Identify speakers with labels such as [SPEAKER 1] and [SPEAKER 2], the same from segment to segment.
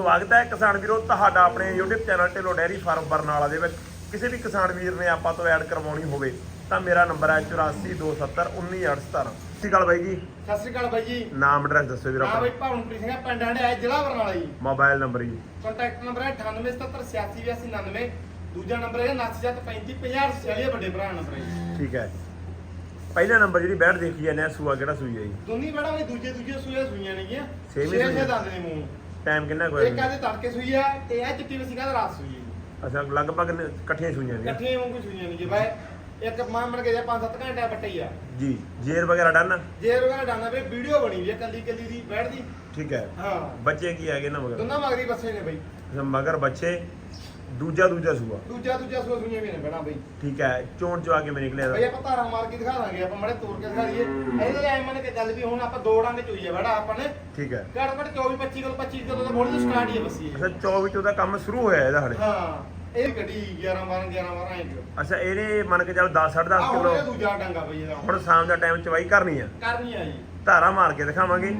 [SPEAKER 1] ਸਵਾਗਤ ਹੈ ਕਿਸਾਨ ਵੀਰੋ ਤੁਹਾਡਾ ਆਪਣੇ YouTube channel Dhillon dairy farm Barnala ਦੇ ਵਿੱਚ। ਕਿਸੇ ਵੀ ਕਿਸਾਨ ਵੀਰ ਨੇ ਆਪਾਂ ਤੋਂ ਐਡ ਕਰਵਾਉਣੀ ਹੋਵੇ ਤਾਂ ਮੇਰਾ ਨੰਬਰ ਹੈ 8427191817 ਸਤਿ ਸ਼੍ਰੀ ਅਕਾਲ ਬਾਈ ਜੀ।
[SPEAKER 2] ਸਤਿ ਸ਼੍ਰੀ ਅਕਾਲ ਬਾਈ ਜੀ।
[SPEAKER 1] ਨਾਮ ਐਡਰੈਸ ਦੱਸੋ ਵੀਰ
[SPEAKER 2] ਹਾਂ
[SPEAKER 1] ਆਪਣਾ।
[SPEAKER 2] ਬਾਈ ਭਾਵਨਪ੍ਰੀਤ ਸਿੰਘ ਆ, ਪਿੰਡ ਹੰਡਿਆ ਜ਼ਿਲ੍ਹਾ Barnala ji.
[SPEAKER 1] Mobile number ji.
[SPEAKER 2] Contact number ਹੈ 9877868299 ਦੂਜਾ ਨੰਬਰ ਹੈ 973550 ਵੱਡੇ ਭਰਾ ਨੰਬਰ ਹੈ ਜੀ।
[SPEAKER 1] ਠੀਕ ਹੈ। ਪਹਿਲਾ ਨੰਬਰ ਜਿਹੜੀ ਬੈਠ ਦੇਖੀ ਜਾਂਦੇ ਆ ਸੂਆ ਕਿਹੜਾ ਸੂਈ ਹੈ ਜੀ?
[SPEAKER 2] ਦੋਨੀ ਬੜਾ ਵੀ ਦੂਜੇ ਦੂਜੇ ਸੂਏ ਸੂਈਆਂ ਨੇਗੀਆਂ।
[SPEAKER 1] Same ਹੀ ਸੂਈਆਂ।
[SPEAKER 2] ਦੰਦ ਨੇ ਮੂੰਹ।
[SPEAKER 1] ਟਾਈਮ ਕਿੰਨਾ
[SPEAKER 2] ਇੱਕ
[SPEAKER 1] ਕੋਈ
[SPEAKER 2] ਆਦੇ ਤੜਕੇ ਸੂਈ ਆ ਤੇ ਇਹ ਚਿੱਟੀ ਵਸੀ ਕਹਿੰਦਾ ਰਾਤ ਸੂਈ ਹੈ।
[SPEAKER 1] ਅੱਛਾ ਲਗਭਗ ਨ- ਇਕੱਠੀਆਂ ਸੂਈਆਂ ਨੇ।
[SPEAKER 2] ਇਕੱਠੀਆਂ ਵਾਂਗੂ ਸੂਈਆਂ ਨੇ ਜੀ ਬਾਈ ਇੱਕ ਮਾਂ ਮਣ ਕੇ ਜਾਂ 5-7 ਘੰਟੇ ਬੱਟੇ ਆ।
[SPEAKER 1] ਜੀ ਜੇਰ ਵਗੈਰਾ ਡਨ
[SPEAKER 2] ਜੇ ਰੋਗਾ ਡਾਣਾ ਵੀ ਵੀਡੀਓ ਬਣੀ ਵੀ ਆ ਕੱਲੀ ਕੱਲੀ ਦੀ ਬੈਠਦੀ
[SPEAKER 1] ਠੀਕ ਹੈ।
[SPEAKER 2] ਹਾਂ।
[SPEAKER 1] ਬੱਚੇ ਕੀ ਹੈਗੇ ਨਾ ਮਗਰ?
[SPEAKER 2] ਦੋਨਾਂ ਮਗਰੀ ਬੱਸੇ ਨੇ ਬਾਈ
[SPEAKER 1] ਅੱਛਾ, ਮਗਰ ਬੱਚੇ? ਦੂਜਾ ਦੂਜਾ ਸੂਆ।
[SPEAKER 2] ਦੂਜਾ ਦੂਜਾ ਸੂਆ ਸੂਈਆਂ ਵੀ ਨੇ ਬਣਾ ਬਾਈ।
[SPEAKER 1] ਠੀਕ ਹੈ ਚੋਣ ਚਵਾ ਕੇ ਨਿਕਲਿਆ
[SPEAKER 2] ਬਈ ਆਪਾਂ ਧਾਰਾ ਮਾਰ ਕੇ ਦਿਖਾ ਦਾਂਗੇ ਆਪਾਂ ਮੜੇ ਤੋੜ ਕੇ ਦਿਖਾ ਦਈਏ। ਇਹਦੇ ਐ ਮੰਨ ਕੇ ਚੱਲ ਵੀ ਹੁਣ ਆਪਾਂ ਦੋ ਡਾਂਗੇ ਚੋਈ ਆ ਬੜਾ ਆਪਾਂ ਨੇ।
[SPEAKER 1] ਠੀਕ ਹੈ।
[SPEAKER 2] ਘੱਟ ਘੱਟ 24 25 ਕਿਲੋ 25 ਕਿਲੋ ਦਾ ਮੋੜੀ ਤੋਂ ਸਟਾਰਟ ਹੀ ਹੈ ਬਸੀ
[SPEAKER 1] ਅੱਛਾ 24 ਚੋਂ ਦਾ ਕੰਮ ਸ਼ੁਰੂ ਹੋਇਆ ਇਹਦਾ ਹਲੇ।
[SPEAKER 2] ਹਾਂ ਇਹ ਗੱਡੀ 11 12 11 12 ਐਂ ਕਿਲੋ
[SPEAKER 1] ਅੱਛਾ ਇਹਨੇ ਮੰਨ ਕੇ ਚੱਲ 10 10.5
[SPEAKER 2] ਆਹ
[SPEAKER 1] ਕਿਲੋ
[SPEAKER 2] ਇਹ ਦੂਜਾ ਡਾਂਗਾ ਬਈ ਇਹਦਾ।
[SPEAKER 1] ਹੁਣ ਸ਼ਾਮ ਦਾ ਟਾਈਮ ਚਵਾਈ ਕਰਨੀ ਆ।
[SPEAKER 2] ਕਰਨੀ ਆ ਜੀ।
[SPEAKER 1] ਧਾਰਾ ਮਾਰ ਕੇ ਦਿਖਾਵਾਂਗੇ।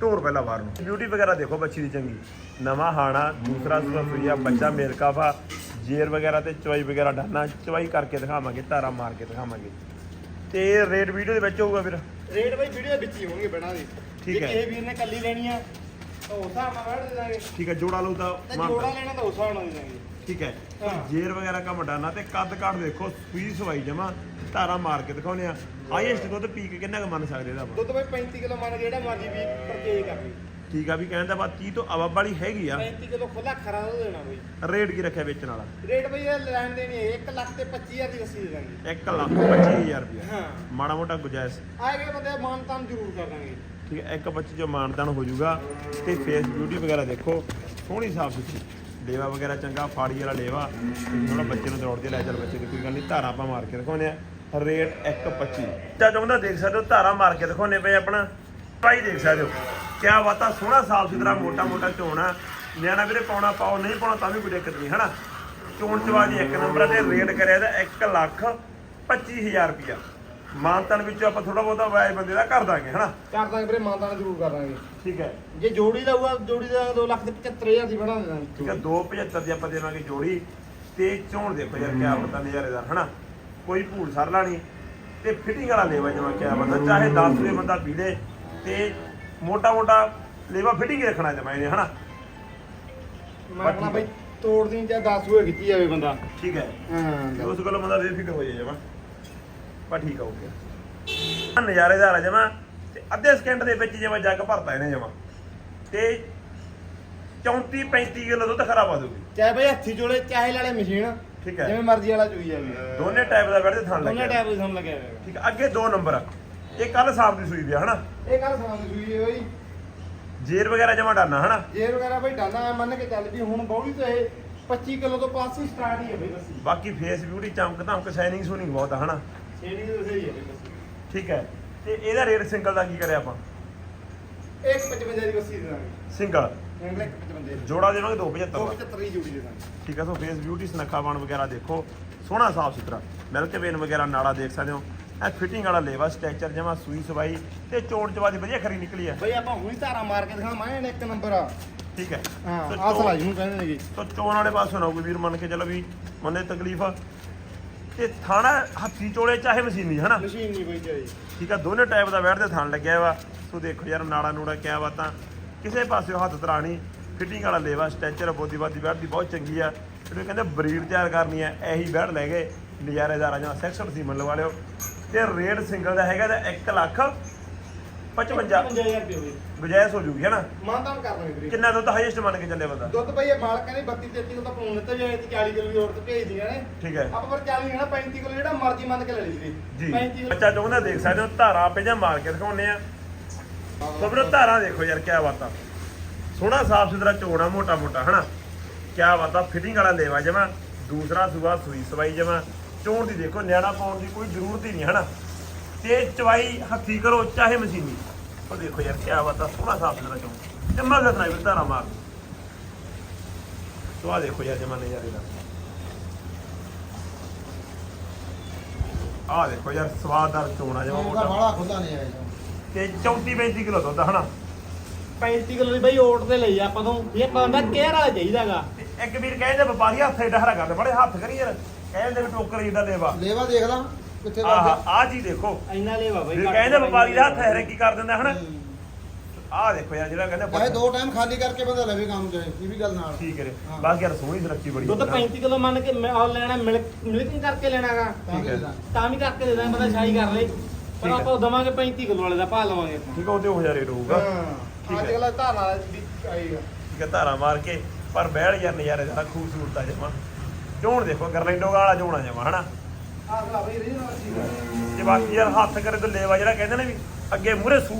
[SPEAKER 1] ਢੋਰ ਪਹਿਲਾਂ ਬਾਹਰ ਨੂੰ। ਬਿਊਟੀ ਵਗੈਰਾ ਦੇਖੋ ਬੱਚੀ ਦੀ ਚੰਗੀ। ਨਵਾਂ ਹਾਣਾ ਦੂਸਰਾ ਸੂਆ ਸੂਈਆ ਬੱਚਾ ਮੇਰਕਾਫਾ ਜੇਰ ਵਗੈਰਾ ਤੇ ਚਵਾਈ ਵਗੈਰਾ ਡਾਨਾ ਚਵਾਈ ਕਰਕੇ ਦਿਖਾਵਾਂਗੇ ਧਾਰਾ ਮਾਰ ਕੇ ਦਿਖਾਵਾਂਗੇ। ਤੇ ਰੇਟ ਵੀਡੀਓ ਦੇ ਵਿੱਚ ਹੋਊਗਾ ਫਿਰ?
[SPEAKER 2] ਰੇਟ ਬਈ ਵੀਡੀਓ ਦੇ ਵਿੱਚ ਹੀ ਹੋਣਗੇ ਬਣਾ ਦੇ।
[SPEAKER 1] ਠੀਕ ਹੈ।
[SPEAKER 2] ਜੇ ਕਿਸੇ ਵੀਰ ਨੇ ਕੱਲੀ ਲੈਣੀ ਆ ਤਾਂ ਉਸ ਹਿਸਾਬ ਨਾਲ ਵੜ ਦੇ ਦਾਂਗੇ।
[SPEAKER 1] ਠੀਕ ਹੈ ਜੋੜਾ ਲਓ ਤਾਂ
[SPEAKER 2] ਜੋੜਾ। ਲੈਣਾ ਤਾਂ ਉਸ ਹਿਸਾਬ ਨਾਲ ਦੇ ਦਾਂਗੇ।
[SPEAKER 1] ਠੀਕ ਹੈ। ਜੇਰ ਵਗੈਰਾ ਕੰਮ ਡਾਨਾ ਤੇ ਕੱਦ ਕਾਠ ਦੇਖੋ ਸੂਈ ਸਵਾਈ ਜਮਾ ਧਾਰਾ ਮਾਰ ਕੇ ਦਿਖਾਉਨੇ ਆ ਹਾਈਐਸਟ ਦੁੱਧ ਪੀ ਕੇ ਕਿੰਨਾ ਕੁ ਮੰਨ ਸਕਦੇ ਇਹਦਾ ਆਪਾਂ?
[SPEAKER 2] ਦੁੱਧ ਬਈ 35 ਕਿਲੋ ਮੰਨ ਜਿਹੜਾ ਮਰਜ਼ੀ ਵੀ ਪਰਚੇਜ ਕਰ ਲਈ
[SPEAKER 1] ਠੀਕ ਆ ਵੀ ਕਹਿੰਦਾ ਬਾ 30 ਤੋਂ ਅਵਬ ਵਾਲੀ ਹੈਗੀ ਆ।
[SPEAKER 2] 35 ਕਿਲੋ ਖੁੱਲਾ ਖਰਾ ਦੁੱਧ ਦੇਣਾ ਬਈ।
[SPEAKER 1] ਰੇਟ ਕੀ ਰੱਖਿਆ ਵੇਚਣ ਵਾਲਾ?
[SPEAKER 2] ਰੇਟ ਬਈ ਇਹ ਲੈਣ ਦੇਣੀ ਹੈ 1 ਲੱਖ ਤੇ 25000 ਦੀ ਰੱਸੀ ਦੇ ਦਾਂਗੇ।
[SPEAKER 1] 1 ਲੱਖ 25000 ਰੁਪਇਆ।
[SPEAKER 2] ਹਾਂ।
[SPEAKER 1] ਮਾੜਾ ਮੋਟਾ ਗੁਜਾਇਸ਼।
[SPEAKER 2] ਆਏ ਗਏ ਬੰਦੇ ਮਾਨ ਤਾਨ ਜ਼ਰੂਰ ਕਰ ਦਾਂਗੇ।
[SPEAKER 1] ਠੀਕ ਹੈ ਇੱਕ ਬੱਚੇ ਜੋ ਮਾਨਦਾਨ ਹੋ ਜਾਊਗਾ ਤੇ ਫੇਸ ਬਿਊਟੀ ਵਗੈਰਾ ਦੇਖੋ ਸੋਹਣੀ ਸਾਫ਼ ਸੁਥਰੀ। ਲੇਵਾ ਵਗੈਰਾ ਚੰਗਾ, ਫਾੜੀ ਵਾਲਾ ਲੇਵਾ ਥੋੜਾ ਬੱਚੇ ਨੂੰ ਦੌੜ ਕੇ ਲੈ ਚੱਲ ਬੱਚੇ ਦੀ, ਕੋਈ ਗੱਲ ਨਹੀਂ, ਧਾਰਾ ਆਪਾਂ ਮਾਰ ਕੇ ਦਿਖਾਉਂਦੇ ਆ ਰੇਟ 1.25 ਚਾ ਚਾਹੁੰਦਾ ਦੇਖ ਸਕਦੇ ਹੋ, ਧਾਰਾ ਮਾਰ ਕੇ ਦਿਖਾਉਂਦੇ ਪਏ ਆਪਣਾ। ਭਾਈ ਦੇਖ ਸਕਦੇ ਹੋ, ਕਿਆ ਬਾਤਾਂ ਸੋਹਣਾ ਸਾਫ਼ ਸੁਥਰਾ ਮੋਟਾ ਮੋਟਾ ਝੋਣਾ ਨਿਆਣਾ ਵੀਰੇ ਪਾਉਣਾ ਪਾਓ, ਨਹੀਂ ਪਾਉਣਾ ਤਾਂ ਵੀ ਕੋਈ ਦਿੱਕਤ ਨਹੀਂ, ਹਨਾ? ਚੋਣ ਚਵਾ ਦੀ ਇੱਕ ਨੰਬਰ ਤੇ ਰੇਟ ਕਰਿਆ ਇਹਦਾ 1 ਲੱਖ 25000 ਰੁਪਇਆ। ਮਾਨਤਨ ਵਿੱਚੋਂ ਆਪਾਂ ਥੋੜਾ ਬਹੁਤਾ ਵਾਇ ਬੰਦੇ ਦਾ ਕਰ ਦਾਂਗੇ ਹਨਾ?
[SPEAKER 2] ਕਰ ਦਾਂਗੇ ਵੀਰੇ ਮਾਨ ਤਾਨ ਜ਼ਰੂਰ ਕਰ ਦਾਂਗੇ।
[SPEAKER 1] ਠੀਕ ਹੈ।
[SPEAKER 2] ਜੇ ਜੋੜੀ ਦਾ ਹੋਊਗਾ ਜੋੜੀ ਦਾ 2 ਲੱਖ ਤੇ 75000 ਦੀ ਬਣਾ ਦੇ ਦਾਂਗੇ।
[SPEAKER 1] ਠੀਕ ਹੈ 275 ਦੀ ਆਪਾਂ ਦੇਵਾਂਗੇ ਜੋੜੀ ਤੇ ਚੋਣ ਦੇਖੋ ਯਾਰ ਕਿਆ ਬਤਾ ਨਜ਼ਾਰੇਦਾਰ ਹਨਾ? ਕੋਈ ਭੂਲ ਸਰਲਾ ਨਹੀਂ। ਤੇ ਫਿਟਿੰਗ ਵਾਲਾ ਲੇਵਾ ਜਮਾ ਕਿਆ ਬਤਾ ਚਾਹੇ 10 ਦੇ ਬੰਦਾ ਪੀ ਲੇ ਤੇ ਮੋਟਾ ਮੋਟਾ ਲੇਵਾ ਫਿਟਿੰਗ ਹੀ ਰੱਖਣਾ ਜਮਾ ਇਹਨੇ ਹਨਾ?
[SPEAKER 2] ਮੈਂ ਆਪਣਾ ਬਈ ਤੋੜ ਦੀ ਜਾਂ 10 ਹੋਏ ਖਿੱਚੀ ਜਾਵੇ ਬੰਦਾ।
[SPEAKER 1] ਠੀਕ ਹੈ।
[SPEAKER 2] ਹਾਂ।
[SPEAKER 1] ਉਸ ਕੋਲ ਬੰਦਾ ਬੇਫਿਕਰ ਹੋ ਜਾਏ ਜਮਾ। ਪਰ ਠੀਕ ਹੋ ਗਿਆ। ਨਜ਼ਾਰੇਦਾਰ ਆ ਜਮਾ ਤੇ ਅੱਧੇ ਸਕਿੰਟ ਦੇ ਵਿੱਚ ਜਮਾ ਜੱਗ ਭਰਤਾ ਇਹਨੇ ਜਮਾ। ਤੇ 34 35 ਕਿਲੋ ਦੁੱਧ ਖਰਾਬ ਆ ਦੂਗੀ
[SPEAKER 2] ਚਾਹੇ ਬਈ ਹੱਥੀ ਜੋੜੇ ਚਾਹੇ ਲਾਲੇ ਮਸ਼ੀਨ।
[SPEAKER 1] ਠੀਕ ਹੈ।
[SPEAKER 2] ਜਿਵੇਂ ਮਰਜ਼ੀ ਵਾਲਾ ਚੋਈ ਜਾਵੇ
[SPEAKER 1] ਦੋਨੇ ਟਾਈਪ ਦਾ ਬੈਠਦੇ ਥਣ
[SPEAKER 2] ਦੋਨੇ
[SPEAKER 1] ਲੱਗਿਆ।
[SPEAKER 2] ਟਾਈਪ ਦੇ ਸਾਨੂੰ ਲੱਗਿਆ ਹੋਇਆ
[SPEAKER 1] ਠੀਕ ਅੱਗੇ ਦੋ ਨੰਬਰ ਇਹ ਕੱਲ ਸ਼ਾਮ ਦੀ ਸੂਈ ਦੀ ਆ, ਹਨਾ?
[SPEAKER 2] ਇਹ ਕੱਲ ਸਾਂ ਦੀ ਸੂਈ ਹੈ ਬਈ।
[SPEAKER 1] ਜੇਰ ਵਗੈਰਾ ਜਮਾ ਡਾਨਾ ਹਨਾ?
[SPEAKER 2] ਜੇਰ ਵਗੈਰਾ ਬਈ ਡਾਲਾ ਮੰਨ ਕੇ ਚੱਲ ਵੀ ਹੁਣ ਬੌੜੀ ਤੇ ਇਹ 25 ਕਿਲੋ ਤੋਂ ਪਾਸ ਹੀ ਸਟਾਰਟ ਹੀ ਹੈ ਬਈ। ਬੱਸੀ
[SPEAKER 1] ਬਾਕੀ ਫੇਸ ਬਿਊਟੀ ਚਮਕ ਧਮਕ ਸ਼ਾਈਨਿੰਗ ਸੋਨਿੰਗ ਬਹੁਤ ਹਨਾ?
[SPEAKER 2] ਸਹੀ ਹੈ
[SPEAKER 1] ਠੀਕ ਹੈ। ਤੇ ਇਹਦਾ ਰੇਟ ਸਿੰਗਲ ਦਾ ਕੀ ਕਰਿਆ ਆਪਾਂ?
[SPEAKER 2] ਇੱਕ 55 ਦੀ ਬੱਸੀ ਦੇ ਦਾਂਗੇ।
[SPEAKER 1] ਸਿੰਗਲ
[SPEAKER 2] ਇੰਗਲਿਸ਼ 55 ਦੀ।
[SPEAKER 1] ਜੋੜਾ ਦੇਵਾਂਗੇ 275 ਦਾ
[SPEAKER 2] 275 ਦੀ ਜੋੜੀ ਦੇ ਦਾਂਗੇ।
[SPEAKER 1] ਠੀਕ ਹੈ ਸੋ ਫੇਸ ਬਿਊਟੀ ਸਨੱਖਾਵਾਨ ਵਗੈਰਾ ਦੇਖੋ। ਸੋਹਣਾ ਸਾਫ਼ ਸੁਥਰਾ। ਮਿਲਕ ਵੇਨ ਵਗੈਰਾ ਨਾੜਾ ਦੇਖ ਸਕਦੇ ਹੋ। ਇਹ ਫਿਟਿੰਗ ਵਾਲਾ ਲੇਵਾ ਸਟ੍ਰੈਚਰ ਜਮਾ ਸੂਈ ਸਵਾਈ ਤੇ ਚੋੜ ਚਵਾ ਦੀ ਵਧੀਆ ਖਰੀ ਨਿਕਲੀ ਹੈ।
[SPEAKER 2] ਬਈ ਆਪਾਂ ਹੁਣੀ ਧਾਰਾ ਮਾਰ ਕੇ ਦਿਖਾਵਾਂ ਇਹਨੇ ਇੱਕ ਨੰਬਰ ਆ।
[SPEAKER 1] ਠੀਕ ਹੈ।
[SPEAKER 2] ਹਾਂ
[SPEAKER 1] ਚੋਣ-
[SPEAKER 2] ਸਲਾਈ ਨੂੰ ਕਹਿੰਦੇ ਨੇਗੇ।
[SPEAKER 1] ਤੋ ਚੋਣ ਵਾਲੇ ਪਾਸੋਂ ਨਾ ਕੋਈ ਵੀਰ ਮੰਨ ਕੇ ਚੱਲੋ ਵੀ ਮੰਨੇ ਤਕਲੀਫ। ਆ ਤੇ ਥਾਣਾ ਹੱਥੀ ਚੋਲੇ ਚਾਹੇ ਮਸ਼ੀਨੀ ਹਨਾ
[SPEAKER 2] ਮਸ਼ੀਨ ਨਹੀਂ ਬਈ ਚਾਹੀ।
[SPEAKER 1] ਠੀਕ ਆ ਦੋਨੇ ਟਾਈਪ ਦਾ ਬੈਠ ਦੇ ਥਣ ਲੱਗਿਆ ਵਾ। ਸੋ ਦੇਖੋ ਯਾਰ ਨਾੜਾ ਨੂੜਾ ਕਿਆ ਬਾਤਾਂ। ਕਿਸੇ ਪਾਸਿਓਂ ਹੱਥ ਤਰਾਣੀ ਫਿਟਿੰਗ ਵਾਲਾ ਲੇਵਾ ਸਟੈਚਰ ਬੋਦੀ ਬਾਦੀ ਬੈਠ ਦੀ ਬਹੁਤ ਚੰਗੀ ਆ। ਜਿਹੜੇ ਕਹਿੰਦੇ ਬਰੀਡ ਤਿਆਰ ਕਰਨੀ ਆ ਇਹੀ ਬੈਠ ਲੈ ਗਏ ਨਜ਼ਾਰੇਦਾਰ ਆ ਜਾਂ ਸੈਕਸ਼ਨ ਸੀਮਨ ਲਵਾ ਲਿਓ ਤੇ ਰੇਟ ਸਿੰਗਲ ਦਾ ਹੈਗਾ ਤਾਂ 1 ਲੱਖ 55
[SPEAKER 2] 55000 ਰੁਪਏ ਹੋਈ
[SPEAKER 1] ਗੁਜਾਇਸ਼ ਹੋ ਜੂਗੀ ਹਨਾ
[SPEAKER 2] ਮਾਂ ਤਾਂ ਕਰ ਦਾਂਗੇ ਵੀਰੇ।
[SPEAKER 1] ਕਿੰਨਾ ਦੁੱਧ ਹਾਈਐਸਟ ਮੰਨ ਕੇ ਚੱਲੇ ਬੰਦਾ?
[SPEAKER 2] ਦੁੱਧ ਇਹ ਮਾਲਕਾਂ ਨੇ 32 33 ਕਿਲੋ ਤਾਂ ਪਾਉਣ ਦਿੱਤਾ ਜੇ ਤੇ 40 ਕਿਲੋ ਦੀ ਔਰਤ ਭੇਜਦੀਆਂ ਨੇ।
[SPEAKER 1] ਠੀਕ ਹੈ।
[SPEAKER 2] ਆਪਾਂ ਪਰ 40 ਹੈ ਨਾ 35 ਕਿਲੋ ਜਿਹੜਾ ਮਰਜ਼ੀ ਮੰਨ ਕੇ ਲੈ ਲਈ
[SPEAKER 1] ਜੀ।
[SPEAKER 2] 35 ਕਿਲੋ।
[SPEAKER 1] ਬੱਚਾ ਚਾਹੁੰਦਾ ਦੇਖ ਸਕਦੇ ਹੋ ਧਾਰਾਂ ਪਹਿਲਾਂ ਮਾਰ ਕੇ ਦਿਖਾਉਨੇ ਆ। ਖਬਰੋ ਧਾਰਾਂ ਦੇਖੋ ਯਾਰ ਕਿਆ ਬਾਤਾਂ। ਸੋਹਣਾ ਸਾਫ਼ ਸੁਥਰਾ ਚੋੜਾ ਮੋਟਾ ਮੋਟਾ ਹਨਾ ਕਿਆ ਬਾਤਾਂ ਫਿਟਿੰਗ ਵਾਲਾ ਲੇਵਾ ਜਮਾ ਦੂਸਰਾ ਸੂਆ ਸੂਈ ਸਵਾਈ ਜਮਾ। ਚੋਣ ਦੀ ਦੇਖੋ ਨਿਆਣਾ ਪਾਉਣ ਦੀ ਕੋਈ ਜ਼ਰੂਰਤ ਹੀ ਨਹੀਂ ਹਨਾ ਤੇ ਚਵਾਈ ਹੱਥੀ ਕਰੋ ਚਾਹੇ ਮਸ਼ੀਨੀ। ਉਹ ਦੇਖੋ ਯਾਰ ਕਿਆ ਬਾਤਾਂ ਸੋਹਣਾ ਸਾਫ਼ ਸੁਥਰਾ ਚੋਣ ਤੇ ਮਗਰ ਨਾ ਵੀ ਧਾਰਾਂ ਮਾਰ। ਆ ਦੇਖੋ ਯਾਰ ਜਮਾ ਨਜ਼ਾਰੇ ਦਾ ਆ ਦੇਖੋ ਯਾਰ ਸਵਾਦਦਾਰ ਚੋਣਾ ਜਮਾ ਮੋਟਾ।
[SPEAKER 3] ਵਾਲਾ ਖੁੱਲਾ ਨਹੀਂ ਆਇਆ
[SPEAKER 1] ਤੇ 34 35 ਕਿਲੋ ਦੁੱਧ ਹਨਾ?
[SPEAKER 2] 35 ਕਿਲੋ ਦੀ ਬਈ ਓਟ ਤੇ ਲਈ ਆਪਾਂ ਤੋਂ ਇਹ ਬੰਦਾ ਕੇਅਰ ਵਾਲਾ ਚਾਹੀਦਾਗਾ।
[SPEAKER 1] ਤੇ ਇੱਕ ਵੀਰ ਕਹਿੰਦੇ ਵਪਾਰੀ ਹੱਥ ਏਡਾ ਹਰਾ ਕਰਦੇ ਬੜੇ ਹੱਥ ਕਰੀ ਯਾਰ। ਕਹਿੰਦੇ ਵੀ ਟੋਕਰ ਜਿੱਡਾ ਲੇਵਾ।
[SPEAKER 3] ਲੇਵਾ ਦੇਖ ਲਾ ਕਿੱਥੇ
[SPEAKER 1] ਆਹ ਜੀ ਦੇਖੋ।
[SPEAKER 2] ਇੰਨਾ ਲੈ ਬਾਬਾ
[SPEAKER 1] ਵੀਰ ਕਹਿੰਦੇ ਵਪਾਰੀ ਦਾ ਹੱਥ ਹਰੇ ਕੀ ਕਰ ਦਿੰਦਾ ਹਨਾ? ਆਹ ਦੇਖੋ ਯਾਰ ਜਿਹੜਾ ਕਹਿੰਦੇ
[SPEAKER 3] ਚਾਹੇ ਦੋ ਟਾਈਮ ਖਾਲੀ ਕਰਕੇ ਬੰਦਾ ਲਵੇ ਕੰਮ ਚਾਹੇ ਇਹ ਵੀ ਗੱਲ ਨਾਲ।
[SPEAKER 1] ਠੀਕ ਹੈ ਰੇ
[SPEAKER 3] ਹਾਂ।
[SPEAKER 1] ਬਾਕੀ ਯਾਰ ਸੋਹਣੀ ਸੁਰੱਖੀ ਬੜੀ
[SPEAKER 2] ਦੁੱਧ 35 ਕਿਲੋ ਮੰਨ ਕੇ ਮੈਂ ਉਹ ਲੈਣਾ ਮਿਲਕ ਮਿਲਕਿੰਗ ਕਰਕੇ ਲੈਣਾਗਾ।
[SPEAKER 3] ਤਾਂ
[SPEAKER 1] ਠੀਕ ਹੈ।
[SPEAKER 3] ਵੀ
[SPEAKER 2] ਤਾਂ ਵੀ ਕਰਕੇ ਦੇ ਦਾਂ ਬੰਦਾ ਸ਼ਾਹੀ ਕਰ ਲੇ। ਪਰ
[SPEAKER 1] ਠੀਕ ਹੈ।
[SPEAKER 2] ਆਪਾਂ ਦਵਾਂਗੇ 35 ਕਿਲੋ ਵਾਲੇ ਦਾ ਭਾਅ ਲਵਾਂਗੇ ਆਪਾਂ।
[SPEAKER 1] ਠੀਕ ਹੈ ਉਹਦੇ ਹੋ ਜਾ ਰੇਟ ਹੋਊਗਾ। ਠੀਕ
[SPEAKER 2] ਅੱਜ
[SPEAKER 1] ਹੈ।
[SPEAKER 2] ਕੱਲ੍ਹ ਧਾਰਾ ਦੀ ਆਏਗਾ
[SPEAKER 1] ਠੀਕ ਹੈ ਧਾਰਾ ਮਾਰ ਕੇ ਪਰ ਬਹਿਣ ਯਾਰ ਨਜ਼ਾਰੇ ਦਾ ਖੂਬਸੂਰਤ ਆ ਜਮਾ। ਚੋਣ ਦੇਖੋ ਗਰਲੈਂਡੋ ਵਾਲਾ ਚੋਣਾ ਜਮਾ ਹਨਾ? ਤੇ ਬਾਕੀ ਯਾਰ ਹੱਥ ਕਰੇ ਤਾਂ ਲੇਵਾ ਜਿਹੜਾ ਕਹਿੰਦੇ ਨੇ ਵੀ ਅੱਗੇ ਮੂਰੇ ਸੂ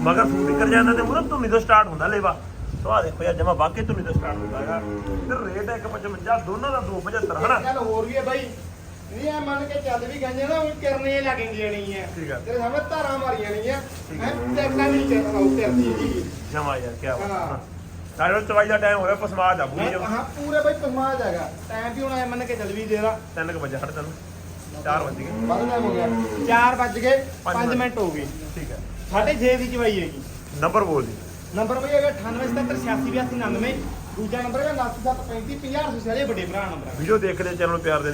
[SPEAKER 1] ਮਗਰ ਸੂ ਨਿਕਲ ਜਾਂਦਾ ਤੇ ਮੂਰੇ ਧੁੰਨੀ ਤੋਂ ਸਟਾਰਟ ਹੁੰਦਾ ਲੇਵਾ। ਸੋ ਆ ਦੇਖੋ ਯਾਰ ਜਮਾ ਬਾਕੀ ਧੁੰਨੀ ਤੋਂ ਸਟਾਰਟ ਹੁੰਦਾ ਹੈਗਾ। ਤੇ ਰੇਟ ਹੈ 155 ਦੋਨਾਂ ਦਾ 275 ਹਨਾ?
[SPEAKER 2] ਗੱਲ ਹੋਰ ਵੀ ਹੈ ਬਾਈ ਨਹੀਂ ਆ ਮੰਨ ਕੇ ਚੱਲ ਵੀ ਗਈਆਂ ਨਾ ਉਹ ਕਰਨੇ ਲੱਗਣਗੀਆਂ ਨਹੀਂ ਆ
[SPEAKER 1] ਠੀਕ ਆ।
[SPEAKER 2] ਤੇਰੇ ਸਾਹਮਣੇ ਧਾਰਾਂ ਮਾਰੀਆਂ ਨਹੀਂ ਹੈ ਜੀ
[SPEAKER 1] ਜਮਾ ਯਾਰ ਕੀ
[SPEAKER 2] ਹਾਂ।
[SPEAKER 1] ਬਾਤ ਸਾਡੇ ਕੋਲ ਚਵਾਈ ਦਾ ਟਾਈਮ ਹੋਇਆ ਪਸਮਾ ਜਾ ਬੂਈ ਜੋ
[SPEAKER 2] ਹਾਂ ਪੂਰੇ ਬਾਈ ਪਸਮਾਜ ਹੈਗਾ। ਟਾਈਮ ਵੀ ਹੁਣ ਐ ਮੰਨ ਕੇ ਚੱਲ ਵੀ ਦੇ ਦਾ
[SPEAKER 1] 3 ਵਜੇ ਹਟ ਤੈਨੂੰ। 4 ਵਜੇ ਗਏ।
[SPEAKER 2] ਵੱਧ ਟਾਈਮ ਹੋ ਗਿਆ। 4 ਵੱਜ ਗਏ
[SPEAKER 1] ਪੰਜ
[SPEAKER 2] 5 ਮਿੰਟ। ਹੋ ਗਏ।
[SPEAKER 1] ਠੀਕ ਹੈ।
[SPEAKER 2] 6:30 ਦੀ ਚਵਾਈ ਹੈਗੀ।
[SPEAKER 1] ਨੰਬਰ ਬੋਲ ਦੀ।
[SPEAKER 2] ਨੰਬਰ ਬਈ ਹੈਗਾ 9877868299 ਦੂਜਾ ਨੰਬਰ ਹੈਗਾ 9735 50 ਵਾਲੇ ਵੱਡੇ ਭਰਾ ਨੰਬਰ।
[SPEAKER 1] ਵੀਡੀਓ ਦੇਖਦੇ ਚੈਨਲ ਨੂੰ ਪਿਆਰ ਦੇ